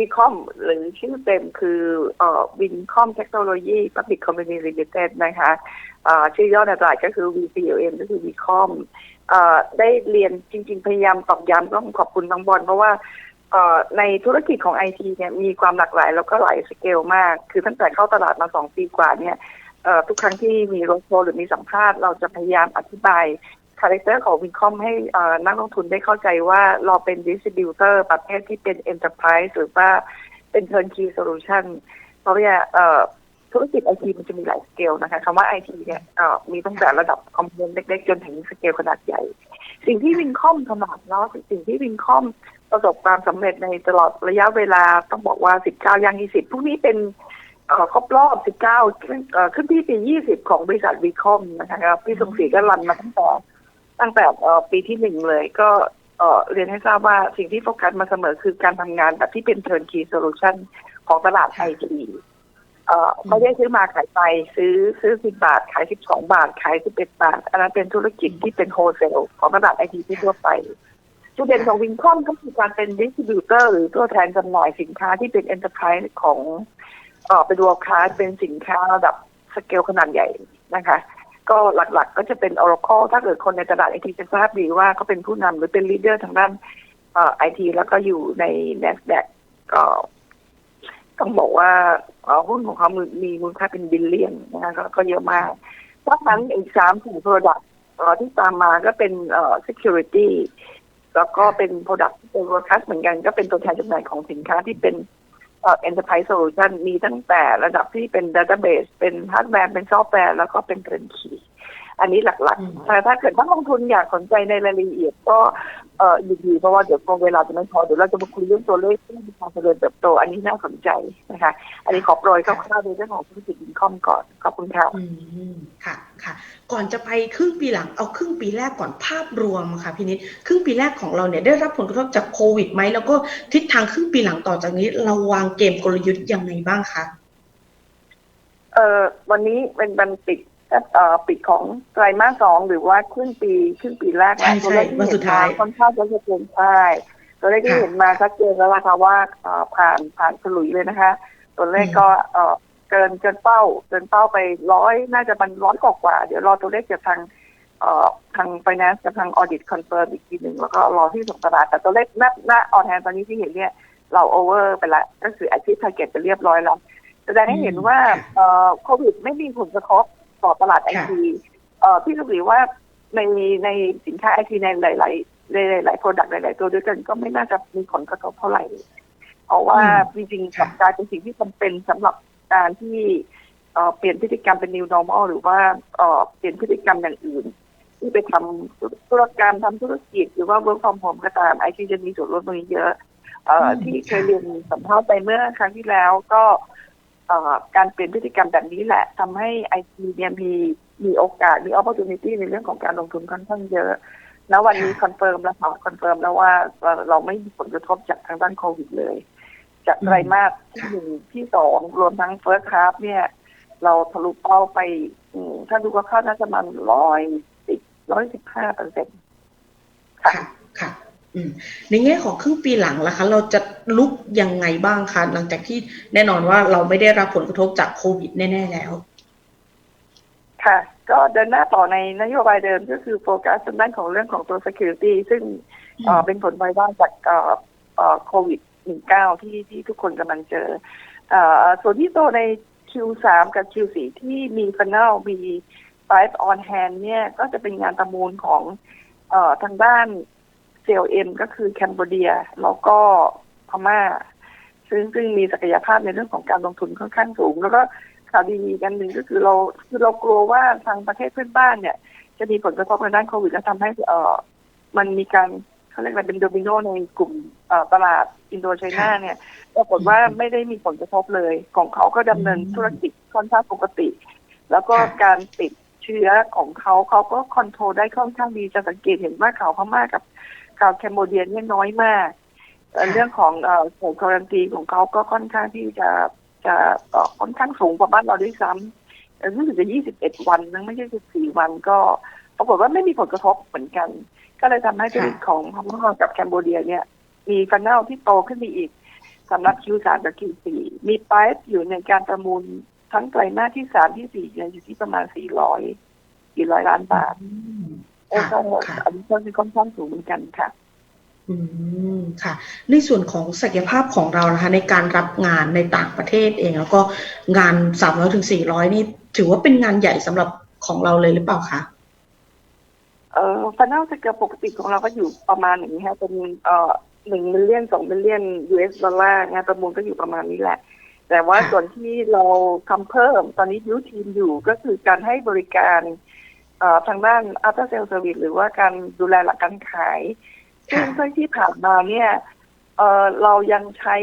วิคอมหรือชื่อเต็มคือเอ่อวินคอมเทคโนโลยีพับลิกคอมพานีลิมิเต็ดนะคะเอ่อชื่อย่อในตลาดก็คือ VCOM ก็คือ Vicom เอ่อได้เรียนจริง ๆ พยายามตอกย้ำต้องขอบคุณน้องบอลเพราะว่าเอ่อในธุรกิจของไอทีเนี่ยมีความหลากหลายแล้วก็หลายสเกลมาก คือตั้งแต่เข้าตลาดมาสองปีกว่าเนี่ยเอ่อทุกครั้งที่มีโรดโชว์หรือมีสัมภาษณ์เราจะพยายามอธิบาย คาแรคเตอร์ของวินคอมให้นักลงทุนได้เข้าใจว่าเราเป็นดิสติบิวเตอร์ประเภทที่เป็น Enterprise หรือว่าเป็น Turnkey Solution เพราะว่าธุรกิจไอทีมันจะมีหลายสเกลนะคะคำว่าไอทีเนี่ยมีตั้งแต่ระดับคอมโพเนนต์เล็กๆ จนถึงสเกลขนาดใหญ่ สิ่งที่วินคอมถนัดแล้วสิ่งที่วินคอมประสบความสำเร็จในตลอดระยะเวลาต้องบอกว่า 19ย่าง 20 พวกนี้เป็นเอ่อครบรอบ 19ขึ้นเอ่อขึ้นที่ปี 20 ของบริษัทวีคอมนะคะพี่สมศรีก็รันมาตั้งแต่ ตั้งแต่ปีที่หนึ่งเลยก็เรียนให้ทราบว่าสิ่งที่โฟกัสมาเสมอคือการทำงานแบบที่เป็น turnkey solution ของตลาดไอทีเอ่อไม่ได้ซื้อมาขายไปซื้อซื้อ10บบาท ขาย12บสองบาท ขาย11บเอ็ดบาท อันนั้นเป็นธุรกิจที่เป็นโฮเซลของตลาดไอทีที่ทั่วไปจุดเด่นของวินคอมก็คือการเป็นดิสติบิวเตอร์หรือตัวแทนจำหน่ายสินค้าที่เป็น enterprise ของเอ่อเป็นวัวคลาสเป็นสินค้าระดับสเกลขนาดใหญ่นะคะ ก็หลักๆ ก็จะเป็น Oracle ถ้าเกิดคนในตลาดไอทีจะทราบดีว่าเขาเป็นผู้นำหรือเป็นลีดเดอร์ทางด้านไอทีแล้วก็อยู่ใน NASDAQ ก็ต้องบอกว่าหุ้นของเขามีมีมูลค่าเป็นบิลเลียนนะคะก็เยอะมากนอกนั้นอีกสามสี่ product ที่ตามมาก็เป็นเอ่อ security แล้วก็เป็น product ที่เป็น broadcast เหมือนกันก็เป็นตัวแทนจำหน่ายของสินค้าที่เป็น enterprise solution มีตั้งแต่ระดับที่เป็น database เป็นฮาร์ดแวร์เป็นซอฟต์แวร์แล้วก็เป็นเทรนคี อันนี้หลักอืมๆแต่ถ้าเกิดนักลงทุนอยากสนใจในรายละเอียดก็เอ่อยินดีเพราะว่าเดี๋ยวเวลาจะไม่พอเดี๋ยวเราจะมาคุยเรื่องตัวเลขที่มีความเจริญเติบโต อันนี้น่าสนใจนะคะ อันนี้ขอโปรยคร่าวๆในเรื่องของธุรกิจอินคอมก่อนขอบคุณค่ะอืมค่ะค่ะ ก่อนจะไปครึ่งปีหลังเอาครึ่งปีแรกก่อนภาพรวมค่ะพี่นิดครึ่งปีแรกของเราเนี่ยได้รับผลกระทบจากโควิดไหมแล้วก็ทิศทางครึ่งปีหลังต่อจากนี้ เราวางเกมกลยุทธ์ยังไงบ้างคะเอ่อวันนี้เป็นวันปิดเอ่อ ปิดของไตรมาสสองหรือว่าครึ่งปีครึ่งปีแรกใช่ตัวใช่เลขที่วันเห็สุนดท้ามายค่อนข้างจะชัดเจนใช่ตัวเลขที่ค่ะเห็นมาชัดเจนแล้วล่ะค่ะว่าเอ่อผ่านผ่านฉลุยเลยนะคะ ตัวเลขก็เอ่อเกินเกินเป้าเกินเป้าไปร้อยน่าจะมันร้อยกว่ากว่า เดี๋ยวรอตัวเลขจากทางเอ่อทาง finance กับทาง audit confirm อีกทีหนึ่งแล้วก็รอที่ส่งตลาดแต่ตัวเลขหน้าหน้าออนแฮนตอนนี้ที่เห็นเนี่ยเราโอเวอร์ไปแล้วก็คืออาชีพ target ไปเรียบร้อยแล้วแสดงให้เห็นว่าเอ่อโควิดไม่มีผลกระทบ ต่อตลาดไอค่ะทีเอ่อพี่สุรีว่าในในสินค้าไอทีในหลาย ๆ ในหลายๆ product หลาย ๆ ตัวด้วยกันก็ไม่น่าจะมีผลกระทบเท่าไหร่ เพราะว่าจริงๆกลับกลายเป็นสิ่งที่จำเป็นสำหรับการที่เอ่อเปลี่ยนพฤติกรรมเป็น new normal หรือว่าเอ่อเปลี่ยนพฤติกรรมอย่างอื่น ที่ไปทำธุรกรรมทำธุรกิจ หรือว่า work from home ก็ตามไอทีจะมีส่วนร่วมตรงนี้เยอะเอ่ออืมที่เคยค่ะเรียนสัมภาษณ์ไปเมื่อครั้งที่แล้วก็เอ่อ การเปลี่ยนพฤติกรรมแบบนี้แหละทำให้ไอทีเนี่ยมีมีโอกาสมี opportunity ในเรื่องของการลงทุนค่อนข้างเยอะณวันนี้คอนเฟิร์มแล้วค่ะคอนเฟิร์มแล้วว่าเราไม่มีผลกระทบจากทางด้านโควิดเลย จากไตรมาสที่หนึ่งที่สองรวมทั้งเฟิร์สคราฟเนี่ย เราทะลุเป้าไป ถ้าดูก็คาดน่าจะมันร้อยสิบร้อยสิบห้าเปอร์เซ็นต์ค่ะค่ะ ในแง่ของครึ่งปีหลังล่ะคะ เราจะลุกยังไงบ้างคะหลังจากที่แน่นอนว่าเราไม่ได้รับผลกระทบจากโควิดแน่ ๆ แล้ว ค่ะ ก็เดินหน้าต่อในนโยบายเดิมก็คือโฟกัสทางด้านของเรื่องของตัว security ซึ่งเอ่อเป็นผลพลอยได้จากเอ่อเอ่อโควิด 19 ที่ที่ทุกคนกำลังเจอเอ่อส่วนที่โตใน Q3 กับ Q4 ที่มี funnel มี five on hand เนี่ย ก็จะเป็นงานประมูลของเอ่อทางด้าน CLM ก็คือแคนเบเดีย แล้วก็พม่า ซึ่งซึ่งมีศักยภาพในเรื่องของการลงทุนค่อนข้างสูง แล้วก็ข่าวดีกันหนึ่งก็คือเราคือเรากลัวว่าทางประเทศเพื่อนบ้านเนี่ย จะมีผลกระทบในด้านโควิดและทำให้เอ่อมันมีการเขาเรียกว่าเป็นโดมิโนในกลุ่มเอ่อตลาดอินโดไชน่าเนี่ยปรากฏว่าไม่ได้มีผลกระทบเลยของเขาก็ดำเนินธุรกิจค่อนข้างปกติ แล้วก็ค่ะการติดเชื้อของเขาเขาก็คอนโทรลได้ค่อนข้างดีจะสังเกตเห็นว่าข่าวพม่ากับ ข่าวแคมโบเดียเนี่ยน้อยมากเอ่อค่ะเรื่องของเอ่อผลการันตีของเขาก็ค่อนข้างที่จะจะเอ่อค่อนข้างสูงกว่าบ้านเราด้วยซ้ำเอ่อรู้สึกจะ 21 วันนะไม่ใช่ 14 วันก็ปรากฏว่าไม่มีผลกระทบเหมือนกัน ก็เลยทำให้ธุรกิจของพม่ากับแคมโบเดียเนี่ย มีฟันเนลที่โตขึ้นไปอีกสำหรับ Q3 กับ Q4 มีไปอยู่ในการประมูลทั้งไตรมาสที่สามที่สี่เนี่ยอยู่ที่ประมาณ 400 400 ล้านบาทอืม โอ้ค่ะก็ค่ะ อันนี้ก็คือค่อนข้างสูงเหมือนกันค่ะ อืมค่ะ ในส่วนของศักยภาพของเรานะคะ ในการรับงานในต่างประเทศเอง แล้วก็งานสามร้อยถึงสี่ร้อยนี่ ถือว่าเป็นงานใหญ่สำหรับของเราเลยหรือเปล่าคะเอ่อฟันนัลสเกลปกติของเราก็อยู่ประมาณอย่างนี้ฮะเป็นเอ่อหนึ่งมิลเลียนสองมิลเลียน US ดอลลาร์งานประมูลก็อยู่ประมาณนี้แหละ แต่ว่าค่ะส่วนที่เราทำเพิ่มตอนนี้ยูทีมอยู่ก็คือการให้บริการเอ่อ ทางด้าน after sale service หรือว่าการดูแลหลักการขาย ซึ่งค่ะเพื่อที่ผ่านมาเนี่ยเอ่อเรายังใช้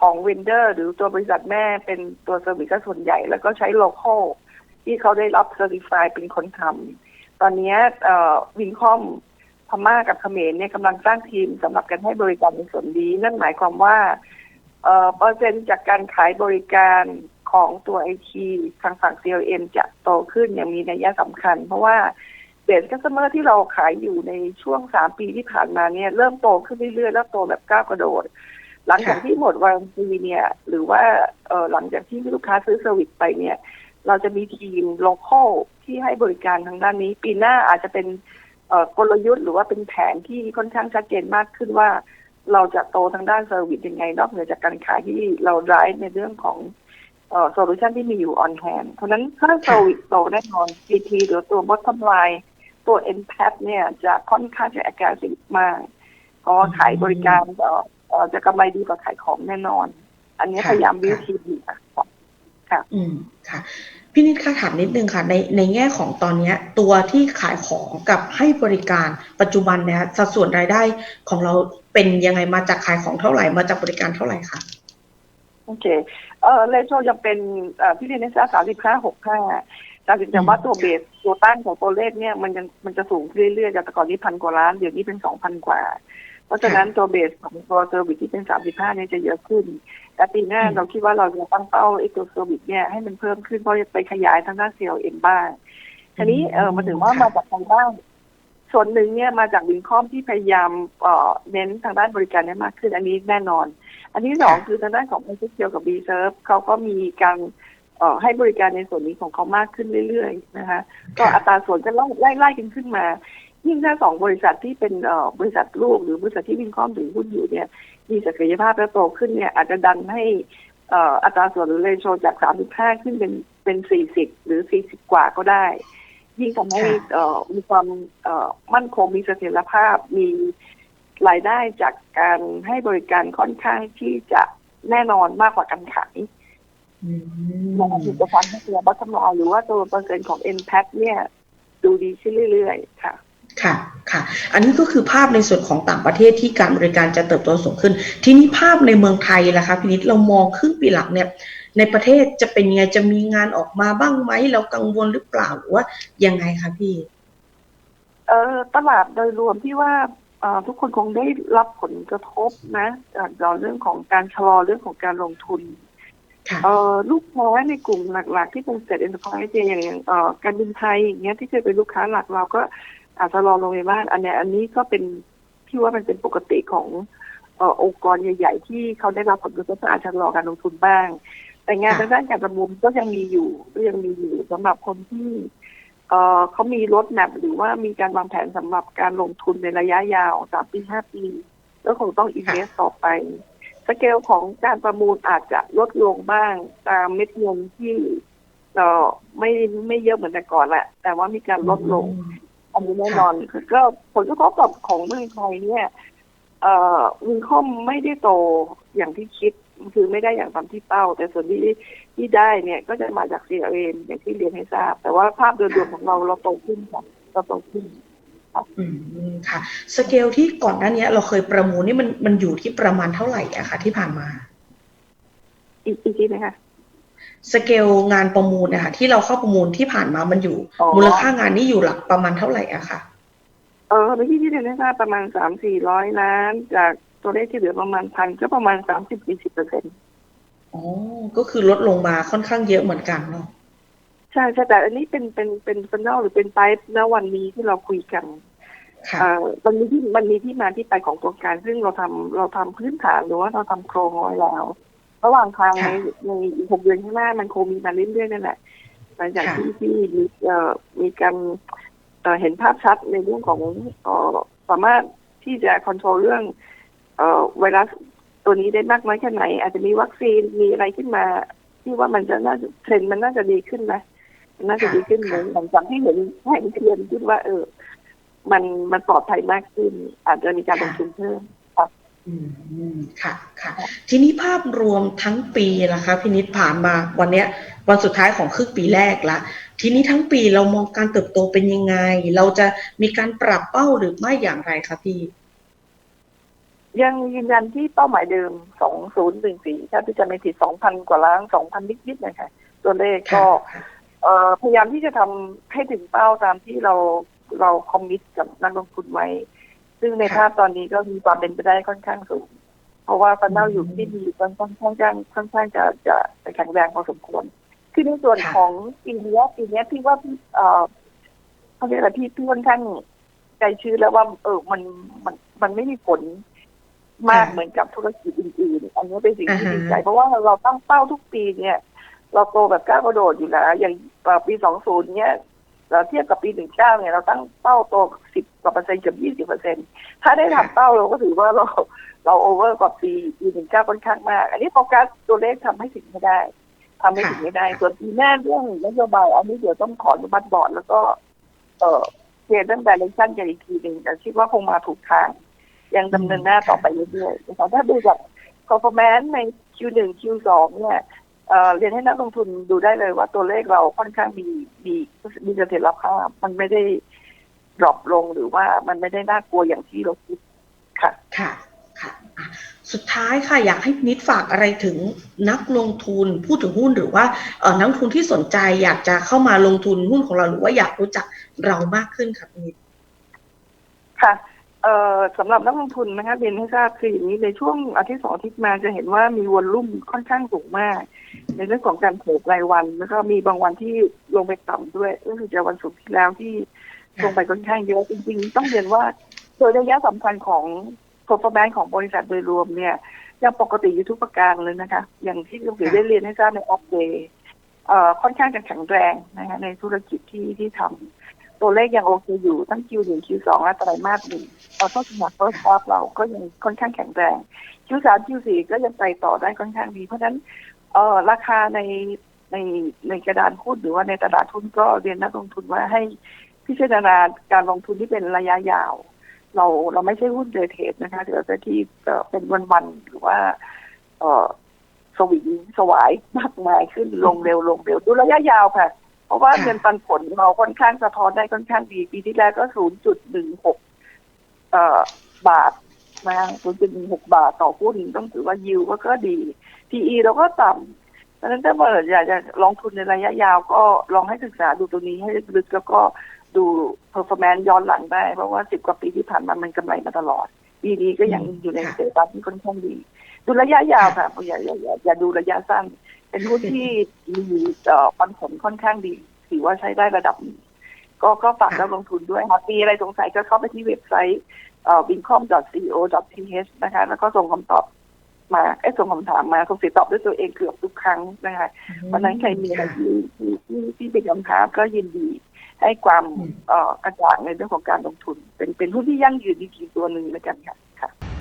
ของเวนเดอร์ หรือตัวบริษัทแม่เป็นตัวเซอร์วิสส่วนใหญ่ แล้วก็ใช้ local ที่เขาได้รับเซอร์ติฟายเป็นคนทำตอนนี้เอ่อวินคอมพม่ากับเขมรเนี่ยกำลังสร้างทีมสำหรับการให้บริการในส่วนนี้ นั่นหมายความว่าเอ่อเปอร์เซ็นต์จากการขายบริการ ของตัวไอทีทางฝั่ง CLM จะโตขึ้นอย่างมีนัยสำคัญ เพราะว่าเบสคัสเตอร์ที่เราขายอยู่ในช่วงสามปีที่ผ่านมาเนี่ยเริ่มโตขึ้นเรื่อยๆแล้วโตแบบก้าวกระโดด หลังจากที่หมดวันตีเนี่ย หรือว่าเออหลังจากที่ลูกค้าซื้อเซอร์วิสไปเนี่ย เราจะมีทีมโลคอลที่ให้บริการทางด้านนี้ ปีหน้าอาจจะเป็นเอ่อกลยุทธ์หรือว่าเป็นแผนที่ค่อนข้างชัดเจนมากขึ้นว่าเราจะโตทางด้านเซอร์วิสยังไงนอกเหนือจากการขายที่เราไร้ในเรื่องของ โซลูชันที่มีอยู่ออนแฮนเพราะฉะนั้นถ้าเซอร์วิสโตแน่นอน GP หรือตัว bottom line ตัว impact เนี่ยจะค่อนข้างจะ aggressive มากเพราะว่าขายบริการเอ่อเอ่อจะกำไรดีกว่าขายของแน่นอน อันนี้ค่ะพยายามวิธีอยู่ค่ะอืมค่ะพี่นิดค่ะถามนิดนึงค่ะ ในในแง่ของตอนเนี้ยตัวที่ขายของกับให้บริการปัจจุบันเนี่ยสัดส่วนรายได้ของเราเป็นยังไงมาจากขายของเท่าไหร่มาจากบริการเท่าไหร่คะ โอเค เออเลโชยังเป็นเอ่อพี่เรียนในสามสิบห้าหกห้าแต่ถึงแต่ว่าตัวเบสตัวต้านของตัวเลขเนี่ยมันยังมันจะสูงขึ้นเรื่อยๆจากแต่ก่อนนี้พันกว่าล้านเดี๋ยวนี้เป็นสองพันกว่า เพราะฉะนั้นตัวเบสของตัวเซอร์วิสที่เป็นสามสิบห้าเนี่ยจะเยอะขึ้น แต่ปีหน้าเราคิดว่าเราจะตั้งเป้าไอ้ตัวเซอร์วิสเนี่ยให้มันเพิ่มขึ้นเพราะจะไปขยายทางด้านเซลล์เองบ้างทีนี้เออมาถึงว่ามาจากทางด้าน ส่วนหนึ่งเนี่ยมาจากวินคอมที่พยายามเอ่อเน้นทางด้านบริการเนี่ยมากขึ้นอันนี้แน่นอน อันที่สองคือทางด้านของ a อ s เ l กับ B Serve เขาก็มีการเอ่อให้บริการในส่วนนี้ของเขามากขึ้นเรื่อยๆนะคะ ก็อัตราส่วนก็ไล่ไล่ๆกันขึ้นมายิ่งถ้าสองบริษัทที่เป็นเอ่อบริษัทลูกหรือบริษัทที่วินคอมถือหุ้นอยู่เนี่ยมีศักยภาพและโตขึ้นเนี่ยอาจจะดันให้เอ่ออัตราส่วนหรือเรโชจาก 35 ขึ้นเป็นเป็น 40 หรือ 40 กว่าก็ได้ ยิ่งทำให้ค่ะเอ่อมีความเอ่อมั่นคงมีเสถียรภาพมีรายได้จากการให้บริการค่อนข้างที่จะแน่นอนมากกว่าการขายอืมนะคะถึงจะฟันให้ตัวบัตรมอหรือว่าตัวเปอร์เซ็นต์ของ n p a c เนี่ย ดูดีขึ้นเรื่อยๆ ค่ะ ค่ะ ค่ะ อันนี้ก็คือภาพในส่วนของต่างประเทศที่การบริการจะเติบโตสูงขึ้น ทีนี้ภาพในเมืองไทยล่ะคะพี่นิดเรามองครึ่งปีหลังเนี่ย ในประเทศจะเป็นยังไงจะมีงานออกมาบ้างไหมเรากังวลหรือเปล่าหรือว่ายังไงคะพี่ เออตลาดโดยรวมที่ว่าเอ่อทุกคนคงได้รับผลกระทบนะจากเรื่องของการชะลอเรื่องของการลงทุนค่ะเออลูกค้าในกลุ่มหลัก ๆ ที่เป็นเซ็ตเอ็นเตอร์ไพรส์อย่างอย่างเอ่อการบินไทยอย่างเงี้ยที่เคยเป็นลูกค้าหลักเราก็อาจจะรอลงไปบ้างอันเนี้ยอันนี้ก็เป็นที่ว่ามันเป็นปกติของเอ่อองค์กรใหญ่ ๆ ที่เขาได้รับผลกระทบก็อาจจะรอการลงทุนบ้าง แต่งานค่ะทางด้านการประมูลก็ยังมีอยู่ก็ยังมีอยู่สำหรับคนที่เอ่อเขามีรถแมพหรือว่ามีการวางแผนสำหรับการลงทุนในระยะยาวสามปีห้าปีก็คงต้องอินเวสต่อไป สเกลของการประมูลอาจจะลดลงบ้างตามเม็ดเงินที่เอ่อไม่ไม่เยอะเหมือนแต่ก่อนแหละ แต่ว่ามีการลดลง อันนี้แน่นอนก็ผลกระทบกับของเมืองไทยเนี่ย เอ่อวินคอมไม่ได้โตอย่างที่คิด คือไม่ได้อย่างตามที่เป้า แต่ส่วนที่ที่ได้เนี่ยก็จะมาจาก CRM อย่างที่เรียนให้ทราบ แต่ว่าภาพโดยรวมของเราเราโตขึ้นค่ะเราโตขึ้นอืมค่ะ สเกลที่ก่อนหน้านี้เราเคยประมูลนี่มันมันอยู่ที่ประมาณเท่าไหร่อะคะที่ผ่านมา อีกอีกทีนะคะสเกลงานประมูลนะคะที่เราเข้าประมูลที่ผ่านมามันอยู่อ๋อมูลค่างานนี่อยู่หลักประมาณเท่าไหร่อะคะเออเมื่อกี้ที่เรียนให้ทราบประมาณสามสี่ร้อยล้านจาก ตัวเลขที่เหลือประมาณพันก็ประมาณสามสิบสี่สิบเปอร์เซ็นต์อ๋อ ก็คือลดลงมาค่อนข้างเยอะเหมือนกันเนาะใช่ใช่แต่อันนี้เป็นเป็นเป็นฟันนลหรือเป็นไพป์ณวันนี้ที่เราคุยกันค่ะเอ่อมันมีที่มันมีที่มาที่ไปของโครงการ ซึ่งเราทำเราทำพื้นฐานหรือว่าเราทำโครงเอาไว้แล้ว ระหว่างทางในค่ะในอีกหกเดือนข้างหน้ามันคงมีมาเรื่อยๆนั่นแหละหลังจากค่ะที่ที่มีเอ่อมีการเอ่อเห็นภาพชัดในเรื่องของเอ่อสามารถที่จะควบคุมเรื่องเอ่อ ไวรัสตัวนี้ได้มากน้อยแค่ไหน อาจจะมีวัคซีนมีอะไรขึ้นมา ที่ว่ามันจะน่าจะเทรนด์มันน่าจะดีขึ้นนะมันน่าจะดีขึ้นเหมือนหลังจากที่เห็นเห็นเทียนขึ้นว่า เออ มันมันปลอดภัยมากขึ้น อาจจะมีการลงทุนเพิ่มอืมค่ะค่ะ ทีนี้ภาพรวมทั้งปีล่ะคะพินิษผ่านมาวันเนี้ย วันสุดท้ายของครึ่งปีแรกละ ทีนี้ทั้งปีเรามองการเติบโตเป็นยังไง เราจะมีการปรับเป้าหรือไม่อย่างไรคะพี่ ยังยืนยันที่เป้าหมายเดิม 2014 ถ้าที่จะไม่ผิด 2,000 กว่าล้าน 2,000 นิดๆนะคะตัวเลขก็ค่ะเอ่อพยายามที่จะทำให้ถึงเป้าตามที่เราเราคอมมิตกับนักลงทุนไว้ ซึ่งในค่ะภาพตอนนี้ก็มีความเป็นไปได้ค่อนข้างสูง เพราะว่าฟันเน่าอยู่ที่ดีค่อนข้างค่อนข้างค่อนข้างจะจะจะแข็งแรงพอสมควร คือในส่วนค่ะของปีนี้ปีนี้พี่ว่าพี่เอ่อเขาเรียกอะไรพี่พี่ค่อนข้างใจชื้นแล้วว่า เออมันมันมันไม่มีผล มากค่ะเหมือนกับธุรกิจอื่นๆ อันนี้เป็นสิ่งที่อ่าฮะดีใจ เพราะว่าเราตั้งเป้าทุกปีเนี่ย เราโตแบบก้าวกระโดดอยู่แล้วอย่างเอ่อปี20เนี่ยเราเทียบกับปี19เนี่ยเราตั้งเป้าโต10กว่าเปอร์เซ็นต์เกือบ20เปอร์เซ็นต์ถ้าได้ทำเป้าเราก็ถือว่าเราเราโอเวอร์กว่าปีปี19ค่อนข้างมาก อันนี้โฟกัสตัวเลขทำให้ถึงไม่ได้ทำให้ถึงไม่ได้ ส่วนปีหน้าเรื่องนโยบายอันนี้เดี๋ยวต้องขออนุมัติบอร์ดแล้วก็ เอ่อเรียนเรื่อง direction กันอีกทีหนึ่งแต่คิดว่าคงมาถูกทาง ยังดำเนินหน้าต่อไปเรื่อยๆนะคะถ้าดูจาก performance ใน Q1 Q2 เนี่ยเอ่อเรียนให้นักลงทุนดูได้เลยว่าตัวเลขเราค่อนข้างมีมีมีเสถียรภาพมันไม่ได้ดรอปลงหรือว่ามันไม่ได้น่ากลัวอย่างที่เราคิดค่ะ ค่ะ ค่ะอะสุดท้ายค่ะอยากให้พินิดฝากอะไรถึงนักลงทุนพูดถึงหุ้นหรือว่าเอ่อนักลงทุนที่สนใจอยากจะเข้ามาลงทุนหุ้นของเราหรือว่าอยากรู้จักเรามากขึ้นค่ะพินิดค่ะ เอ่อสำหรับนักลงทุนนะคะเรียนให้ทราบคืออย่างนี้ในช่วงอาทิตย์สองอาทิตย์มาจะเห็นว่ามีวอลลุ่มค่อนข้างสูงมาก ในเรื่องของการเทรดรายวันแล้วก็มีบางวันที่ลงไปต่ำด้วยก็คือจะวันศุกร์ที่แล้วที่ลงไปค่อนข้างเยอะจริงๆ ต้องเรียนว่าโดยระยะสำคัญของ performance ของบริษัทโดยรวมเนี่ยยังปกติอยู่ทุกประการเลยนะคะ อย่างที่ลุงถือได้เรียนให้ทราบในออฟเดย์ค่อนข้างจะแข็งแรงนะคะในธุรกิจที่ที่ทำ ตัวเลขยังโอเคอยู่ทั้ง Q1 Q2 และไตรมาสหนึ่งเราต้องสำหรับ first half เราก็ยังค่อนข้างแข็งแรง Q3 Q4 ก็ยังไปต่อได้ค่อนข้างดี เพราะฉะนั้นเออราคาในในในกระดานหุ้นหรือว่าในตลาดหุ้นก็เรียนนักลงทุนว่าให้พิจารณาการลงทุนที่เป็นระยะยาว เราเราไม่ใช่หุ้นเดย์เทรดนะคะเดี๋ยวจะที่เอ่อเป็นวันๆหรือว่า เออสวิงสวายมากมายขึ้นลงเร็วลงเร็วดูระยะยาวค่ะ เพราะว่าค่ะเงินปันผลเราค่อนข้างสะท้อนได้ค่อนข้างดีปีที่แล้วก็0.16เอ่อบาทนะ0.16บาทต่อหุ้นต้องถือว่ายิวก็ก็ดี PE เราก็ต่ำดังนั้นถ้าเมื่ออยากจะลงทุนในระยะยาวก็ลองให้ศึกษาดูตัวนี้ให้ลึกๆแล้วก็ดู performance ย้อนหลังได้ เพราะว่า10กว่าปีที่ผ่านมามันกำไรมาตลอดปีนี้ก็ยังอยู่ในค่ะสเตตัสที่ค่อนข้างดี ดูระยะยาวค่ะอย่าอย่าอย่าอย่าดูระยะสั้น เป็นหุ้นที่มีเอ่อปันผลค่อนข้างดี ถือว่าใช้ได้ระดับหนึ่งก็ก็ฝากนักลงทุนด้วยหากมีอะไรสงสัยก็เข้าไปที่เว็บไซต์เอ่อ wincom.co.th นะคะ แล้วก็ส่งคำตอบมาเอ้ยส่งคำถามมาส่งสีตอบด้วยตัวเองเกือบทุกครั้งนะคะเพราะฉะนั้นใครมีอะไรที่ที่ที่ที่เป็นคำถามก็ยินดี ให้ความอืมเอ่อกระจ่างในเรื่องของการลงทุน เป็นเป็นหุ้นที่ยั่งยืนจริงๆตัวหนึ่งแล้วกันค่ะค่ะ